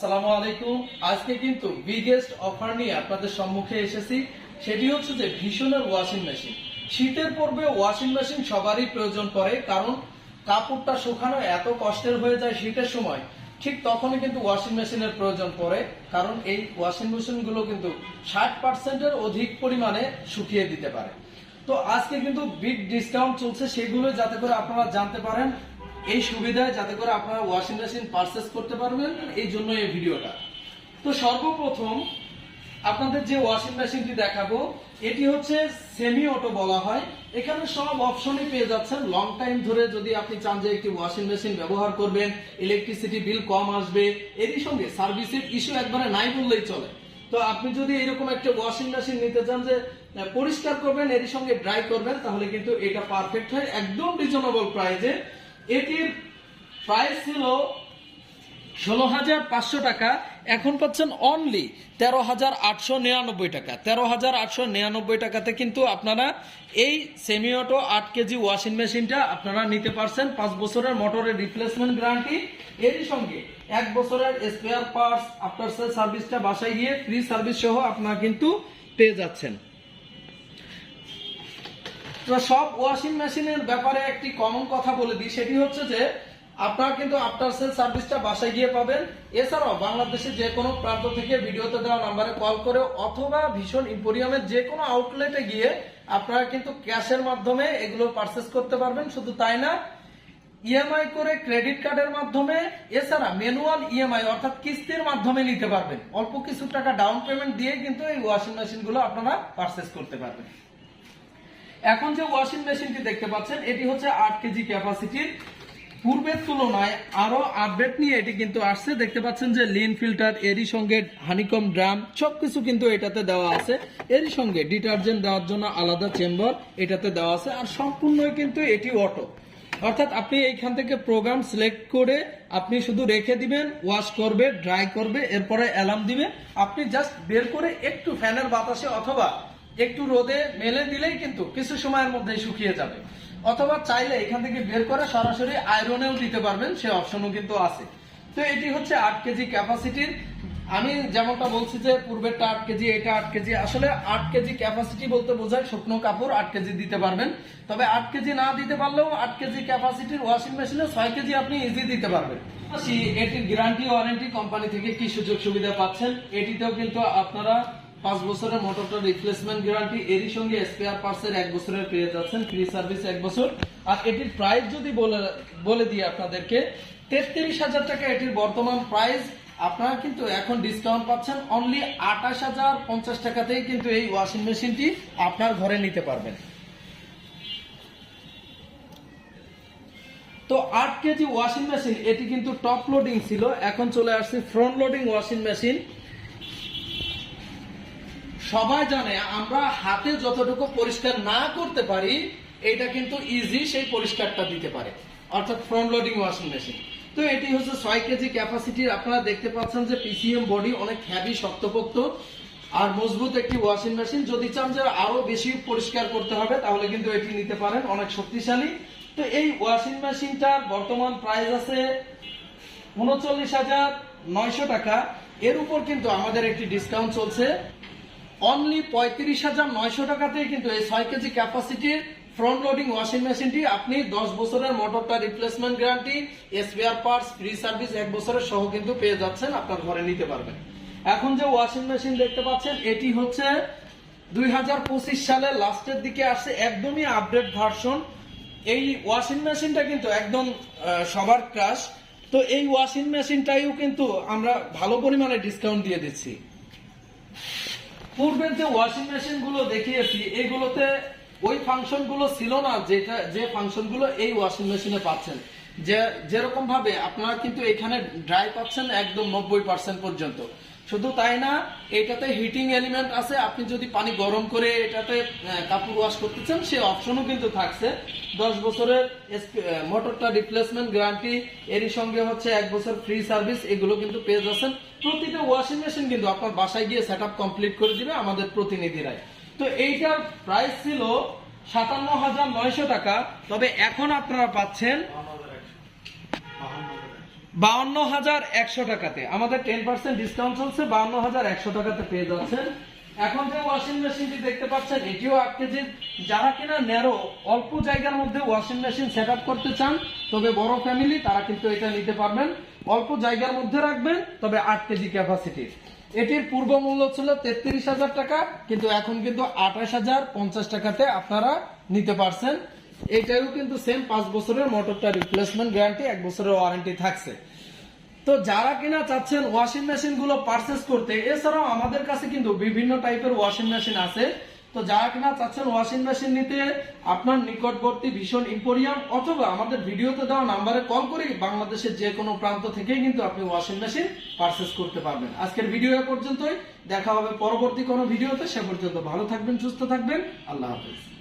আসসালামু আলাইকুম। আজকে কিন্তু বিগেস্ট অফার নিয়ে আপনাদের সম্মুখে এসেছি। সেটি হচ্ছে যে ভীষণের ওয়াশিং মেশিন শীতের পর্বে ওয়াশিং মেশিন সবারই প্রয়োজন পড়ে, কারণ কাপড়টা শুকানো এত কষ্টের হয়ে যায় শীতের সময়। ঠিক তখনই কিন্তু ওয়াশিং মেশিনের প্রয়োজন পড়ে, কারণ এই ওয়াশিং মেশিনগুলো কিন্তু ষাট পার্সেন্টের অধিক পরিমাণে শুকিয়ে দিতে পারে। তো আজকে কিন্তু বিগ ডিসকাউন্ট চলছে সেগুলো যাতে করে আপনারা জানতে পারেন। এই সুবিধায় যাতে করে আপনারা ওয়াশিং মেশিন পারচেস করতে পারবেন এই জন্য এই ভিডিওটা। তো সর্বপ্রথম আপনাদের যে ওয়াশিং মেশিনটি দেখাবো, এটি হচ্ছে সেমি অটো বলা হয়। এখানে সব অপশনই পেয়ে যাচ্ছেন। লং টাইম ধরে যদি আপনি চান যে একটি ওয়াশিং মেশিন ব্যবহার করবেন ইলেকট্রিসিটি বিল কম আসবে, এরই সঙ্গে সার্ভিসের ইস্যু একবারে নাই বললেই চলে। তো আপনি যদি এরকম একটা ওয়াশিং মেশিন নিতে চান যে পরিষ্কার করবেন, এরই সঙ্গে ড্রাই করবেন, তাহলে কিন্তু এটা পারফেক্ট হয়। একদম রিজনেবল প্রাইজে এটির প্রাইস ছিল ষোলো হাজার পাঁচশো টাকা, এখন পাচ্ছেন অনলি তেরো হাজার আটশো নিরানব্বই টাকা। তেরো হাজার আটশো নিরানব্বই টাকাতে কিন্তু আপনারা এই সেমি অটো আট কেজি ওয়াশিং মেশিনটা আপনারা নিতে পারছেন। পাঁচ বছরের মোটরের রিপ্লেসমেন্ট গ্যারান্টি এরই সঙ্গে এক বছরের স্পেয়ার পার্টস আফটার সেল সার্ভিসটা বাসায় গিয়ে ফ্রি সার্ভিস সহ আপনারা কিন্তু পেয়ে যাচ্ছেন। তো সব ওয়াশিং মেশিনের ব্যাপারে একটি কমন কথা বলে দিই, সেটি হচ্ছে যে আপনারা কিন্তু আফটার সেল সার্ভিসটা বাসায় গিয়ে পাবেন। এছাড়াও বাংলাদেশের যে কোনো প্রান্ত থেকে ভিডিওতে দেওয়া নাম্বারে কল করে অথবা ভীষণ ইম্পোরিয়ামের যে কোনো আউটলেটে গিয়ে আপনারা কিন্তু ক্যাশের মাধ্যমে এগুলো পারচেস করতে পারবেন, শুধু তাই না ইএমআই করে ক্রেডিট কার্ডের মাধ্যমে, এছাড়া ম্যানুয়াল ইএমআই অর্থাৎ কিস্তির মাধ্যমে নিতে পারবেন। অল্প কিছু টাকা ডাউন পেমেন্ট দিয়ে কিন্তু এই ওয়াশিং মেশিনগুলো আপনারা পারচেস করতে পারবেন। এখন যে ওয়াশিং মেশিনটি দেখতে পাচ্ছেন, এটি হচ্ছে আট কেজি ক্যাপাসিটির পূর্বের তুলনায় আরও আপডেট নিয়ে এটি কিন্তু আসছে। দেখতে পাচ্ছেন যে লিন ফিল্টার এরই সঙ্গে হানিকম ড্রাম সবকিছু কিন্তু এটাতে দেওয়া আছে। এরই সঙ্গে ডিটারজেন্ট দেওয়ার জন্য আলাদা চেম্বার এটাতে দেওয়া আছে আর সম্পূর্ণই কিন্তু এটি অটো অর্থাৎ আপনি এইখান থেকে প্রোগ্রাম সিলেক্ট করে আপনি শুধু রেখে দিবেন ওয়াশ করবে ড্রাই করবে, এরপরে অ্যালার্ম দিবে। আপনি জাস্ট বের করে একটু ফ্যানের বাতাসে অথবা একটু রোদে মেলে দিলেই কিন্তু কিছু সময়ের মধ্যে শুকিয়ে যাবে। অথবা চাইলে এখান থেকে বের করে সরাসরি আয়রনেও দিতে পারবেন, সে অপশনও কিন্তু আছে। তো এটি হচ্ছে আট কেজি ক্যাপাসিটির আমি যেমনটা বলছি যে পূর্বেরটা আট কেজি, এটা আট কেজি, আসলে আট কেজি ক্যাপাসিটি বলতে বোঝায় শুকনো কাপড় আট কেজি দিতে পারবেন। তবে আট কেজি না দিতে পারলেও আট কেজি ক্যাপাসিটির ওয়াশিং মেশিনে ছয় কেজি আপনি ইজি দিতে পারবেন। এটির গ্যারান্টি ওয়ারেন্টি কোম্পানি থেকে কি সুযোগ সুবিধা পাচ্ছেন, এটিতেও কিন্তু আপনারা পাঁচ বছরের মোটরটা রিপ্লেসমেন্ট গ্যারান্টি এরই সঙ্গে স্পেয়ার পার্টসের এক বছরের পেয়ে যাচ্ছেন ফ্রি সার্ভিস এক বছর। আর এটির প্রাইস যদি বলে বলে দিই আপনাদেরকে, তেত্রিশ হাজার টাকা এটির বর্তমান প্রাইস আপনারা কিন্তু এখন ডিসকাউন্ট পাচ্ছেন অনলি আঠাশ হাজার পঞ্চাশ টাকাতেই কিন্তু এই ওয়াশিং মেশিনটি আপনার ঘরে নিতে পারবেন। তো আট কেজি ওয়াশিং মেশিন এটি কিন্তু টপ লোডিং ছিল, এখন চলে আসছে ফ্রন্ট লোডিং ওয়াশিং মেশিন সবাই জানে আমরা হাতে যতটুকু পরিষ্কার না করতে পারি, এটা কিন্তু ইজি সেই পরিষ্কারটা দিতে পারে। অর্থাৎ ফ্রন্ট লোডিং ওয়াশিং মেশিন তো এটি হচ্ছে ছয় কেজি ক্যাপাসিটির আপনারা দেখতে পাচ্ছেন যে পিসিএম বডি অনেক হ্যাভি শক্তপোক্ত আর মজবুত একটি ওয়াশিং মেশিন যদি চান যে আরও বেশি পরিষ্কার করতে হবে, তাহলে কিন্তু এটি নিতে পারেন, অনেক শক্তিশালী। তো এই ওয়াশিং মেশিনটার বর্তমান প্রাইস আছে উনচল্লিশ হাজার নয়শো টাকা। এর উপর কিন্তু আমাদের একটি ডিসকাউন্ট চলছে। অনলি পঁয়ত্রিশ হাজার নয়শো টাকাতেই কিন্তু এই ছয় কেজি ক্যাপাসিটির ফ্রন্ট লোডিং ওয়াশিং মেশিনটি আপনি দশ বছরের মোটরটা replacement guarantee spare parts free service এক বছরের সহ কিন্তু পেয়ে যাচ্ছেন, আপনার ঘরে নিতে পারবেন। এখন যে ওয়াশিং মেশিন দেখতে পাচ্ছেন, এটি হচ্ছে দুই সালের লাস্টের দিকে আসছে, একদমই আপডেট ভার্সন এই ওয়াশিং মেশিনটা কিন্তু একদম সবার ক্রাশ তো এই ওয়াশিং মেশিনটাইও কিন্তু আমরা ভালো পরিমাণে ডিসকাউন্ট দিয়ে দিচ্ছি। পূর্বের যে ওয়াশিং মেশিনগুলো দেখিয়েছি, এগুলোতে ওই ফাংশনগুলো ছিল না যেটা, যে ফাংশনগুলো এই ওয়াশিং মেশিনে পাচ্ছেন। যে যেরকম ভাবে আপনারা কিন্তু এখানে ড্রাই পাচ্ছেন একদম নব্বই পার্সেন্ট পর্যন্ত। শুধু তাই না, এটাতে হিটিং এলিমেন্ট আছে। আপনি যদি পানি গরম করে এটাতে কাপড় ওয়াশ করতে চান সে অপশনও কিন্তু থাকছে। দশ বছরের মোটরটা রিপ্লেসমেন্ট গ্যারান্টি এরই সঙ্গে হচ্ছে এক বছর ফ্রি সার্ভিস এগুলো কিন্তু পেয়ে যাচ্ছেন। প্রতিটা ওয়াশিং মেশিন কিন্তু আপনার বাসায় গিয়ে সেট কমপ্লিট করে দিবে আমাদের প্রতিনিধিরাই। তো এইটার প্রাইস ছিল সাতান্ন হাজার নয়শো টাকা, তবে এখন আপনারা পাচ্ছেন বাউন্ন হাজার একশো টাকাতে। আমাদের টেন পার্সেন্ট ডিসকাউন্ট চলছে, বাউন্ন হাজার একশো টাকাতে পেয়ে যাচ্ছেন। এখন যে ওয়াশিং মেশিনটি দেখতে পাচ্ছেন, এটিও আট কেজি। যারা কিনা ন্যারো অল্প জায়গার মধ্যে ওয়াশিং মেশিন সেট করতে চান, তবে বড় ফ্যামিলি তারা কিন্তু এটা নিতে পারবেন। অল্প জায়গার মধ্যে রাখবেন, তবে আট কেজি ক্যাপাসিটির এটির পূর্ব মূল্য ছিল তেত্রিশ হাজার টাকা, কিন্তু এখন কিন্তু আঠাশ হাজার পঞ্চাশ টাকাতে আপনারা নিতে পারছেন। এটাও কিন্তু সেম পাঁচ বছরের মোটরটা রিপ্লেসমেন্ট গ্যারান্টি এক বছরের ওয়ারেন্টি থাকছে। তো যারা কিনা চাচ্ছেন ওয়াশিং মেশিনগুলো পারচেস করতে, এছাড়াও আমাদের কাছে কিন্তু বিভিন্ন টাইপের ওয়াশিং মেশিন আছে। তো যারা কিনা চাচ্ছেন ওয়াশিং মেশিন নিতে, আপনার নিকটবর্তী ভীষণ ইম্পোরিয়াম অথবা আমাদের ভিডিওতে দেওয়া নাম্বারে কল করে বাংলাদেশের যে কোনো প্রান্ত থেকেই কিন্তু আপনি ওয়াশিং মেশিন পারচেস করতে পারবেন। আজকের ভিডিও পর্যন্তই। দেখা হবে পরবর্তী কোনো ভিডিওতে সে পর্যন্ত ভালো থাকবেন, সুস্থ থাকবেন। আল্লাহ হাফেজ।